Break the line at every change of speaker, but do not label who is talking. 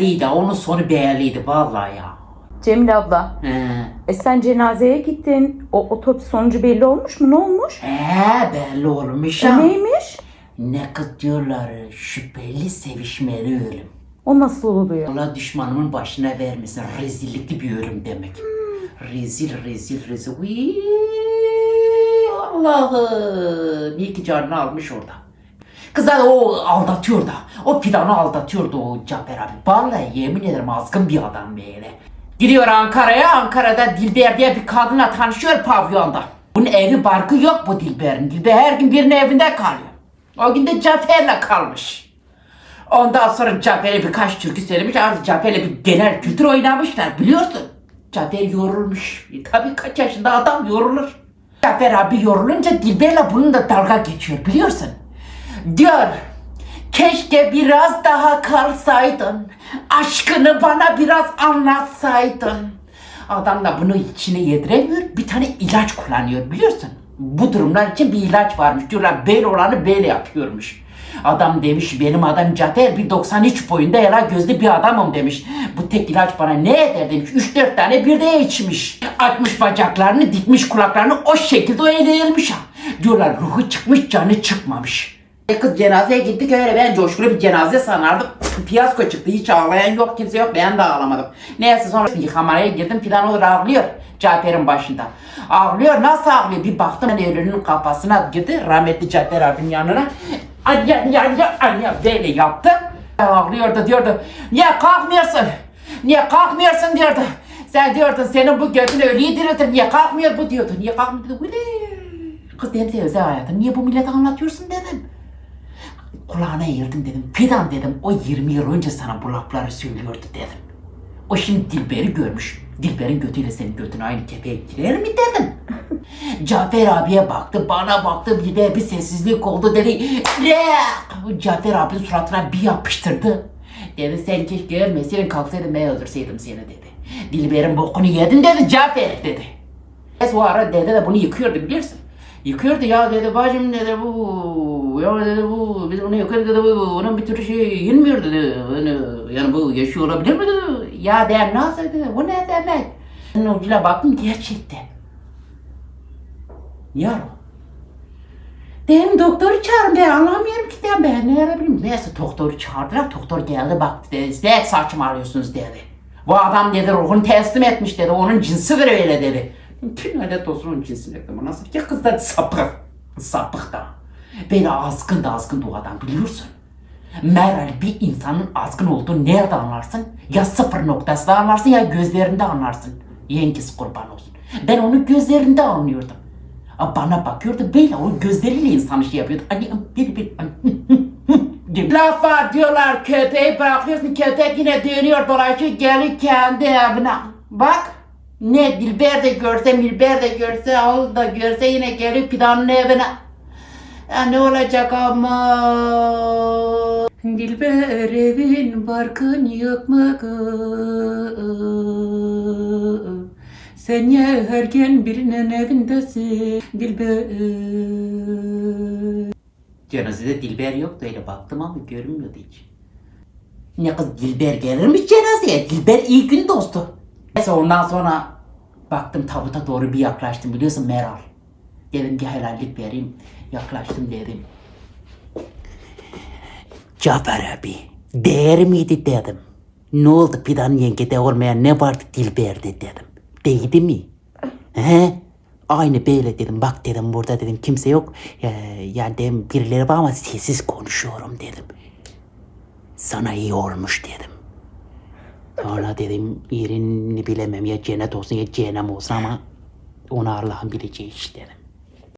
belliydi. Onun sonu belliydi vallahi ya.
Cemile abla.
He.
E sen cenazeye gittin. O otopsi sonucu belli olmuş mu? Ne olmuş?
He belli olmuş
E neymiş?
Ne kız diyorlar şüpheli sevişmeli ölüm.
O nasıl oluyor?
Allah düşmanımın başına vermesin. Rezillikli bir ölüm demek. Rezil rezil rezil. Uy, Allah'ım. İyi ki canını almış orada. Kıza da o aldatıyor da. O fidanı aldatıyordu o Cafer abi. Vallahi yemin ederim azgın bir adam böyle. Gidiyor Ankara'ya. Ankara'da Dilber diye bir kadınla tanışıyor pavyonda. Bunun evi barkı yok bu Dilber'in. Dilber her gün birinin evinde kalıyor. O gün de Cafer'le kalmış. Ondan sonra Cafer'e birkaç türkü söylemiş. Artık Cafer'le bir genel kültür oynamışlar biliyorsun. Cafer yorulmuş. E, tabii kaç yaşında adam yorulur. Cafer abi yorulunca Dilber'le bunun da dalga geçiyor biliyorsun. Diyor. Keşke biraz daha kalsaydın. Aşkını bana biraz anlatsaydın. Adam da bunu içine yediremiyor. Bir tane ilaç kullanıyor biliyorsun. Bu durumlar için bir ilaç varmış. Diyorlar böyle olanı böyle yapıyormuş. Adam demiş benim adım Cafer bir 93 boyunda yala gözlü bir adamım demiş. Bu tek ilaç bana ne eder demiş. 3-4 tane bir de içmiş. Açmış bacaklarını dikmiş kulaklarını o şekilde o ha. Diyorlar ruhu çıkmış canı çıkmamış. Kız cenazeye gittik öyle ben coşkulu bir cenaze sanardım. Fiyasko çıktı hiç ağlayan yok kimse yok ben de ağlamadım. Neyse sonra yıkamaya girdim filan olur ağlıyor Cafer'in başında. Ağlıyor nasıl ağlıyor bir baktım ölünün kafasına girdi rahmetli Cafer abinin yanına. Anya anya anya böyle yaptı. Ağlıyordu diyordu niye kalkmıyorsun niye kalkmıyorsun diyordu. Sen diyordun senin bu götün ölüyü diriltir niye kalkmıyor bu diyordu. Niye kalkmıyor Kız dedim özel hayatım niye bu millete anlatıyorsun dedim. Kulağına eğildim dedim. Fidan dedim. O 20 yıl önce sana bu lafları söylüyordu dedim. O şimdi Dilber'i görmüş. Dilber'in götüyle senin götün aynı kefeye girer mi dedim. Cafer abiye baktı, bana baktı, bir de bir sessizlik oldu dedi. Ne? Cafer abinin suratına bir yapıştırdı. Dedi sen keşke görmeseydin kalksaydın ben öldürseydim seni dedi. Dilber'in bokunu yedin dedi Cafer dedi. O ara dede de bunu yıkıyordu biliyorsun. Yıkıyordu ya dedi bacım dedi bu ya dedi bu biz onu yıkıyoruz dedi bu onun bir türlü şey inmiyor dedi. Yani, yani bu yaşıyor olabilir mi dedi. Ya der nasıl dedi bu ne demek. Ben ucuna baktım gerçekten. Yaro. Dedim doktoru çağırın ben anlamıyorum ki dedim ben ne yapayım. Neyse doktoru çağırdılar doktor geldi baktı dedi ne saçmalıyorsunuz dedi. Bu adam dedi ruhunu teslim etmiş dedi onun cinsidir öyle dedi. Tüm lanet olsun onun cinsine dedim. Nasıl ya kız da sapık. Sapık da. Beni azgın da azgın da o adam biliyorsun. Meğer bir insanın azgın olduğunu nerede anlarsın? Ya sıfır noktasında anlarsın ya gözlerinde anlarsın. Yengesi kurban olsun. Ben onu gözlerinde anlıyordum. Bana bakıyordu böyle o gözleriyle insanı şey yapıyordu. Hani bir bir. Laf var diyorlar köpeği bırakıyorsun köpek yine dönüyor dolaşıyor geliyor kendi evine. Bak ne Dilber de görse Milber de görse Ağıl da görse yine geliyor fidanın evine. Ya ne olacak ama? Dilber evin barkın yok mu kız? Sen ya her gün birinin evindesin Dilber. Cenazede Dilber yoktu öyle baktım ama görünmüyordu hiç. Ne kız Dilber gelirmiş cenazeye. Dilber iyi gün dostu. Neyse ondan sonra baktım tabuta doğru bir yaklaştım biliyorsun Meral. Dedim ki helallik vereyim. Yaklaştım dedim. Cafer abi değer miydi dedim. Ne oldu Fidan yengede olmayan ne vardı Dilber'de dedim. Değdi mi? He? Aynı böyle dedim. Bak dedim burada dedim kimse yok. Ya, yani dedim birileri var ama sessiz konuşuyorum dedim. Sana iyi olmuş dedim. Sonra dedim yerini bilemem ya cennet olsun ya cehennem olsun ama onu Allah'ın bileceği iş dedim.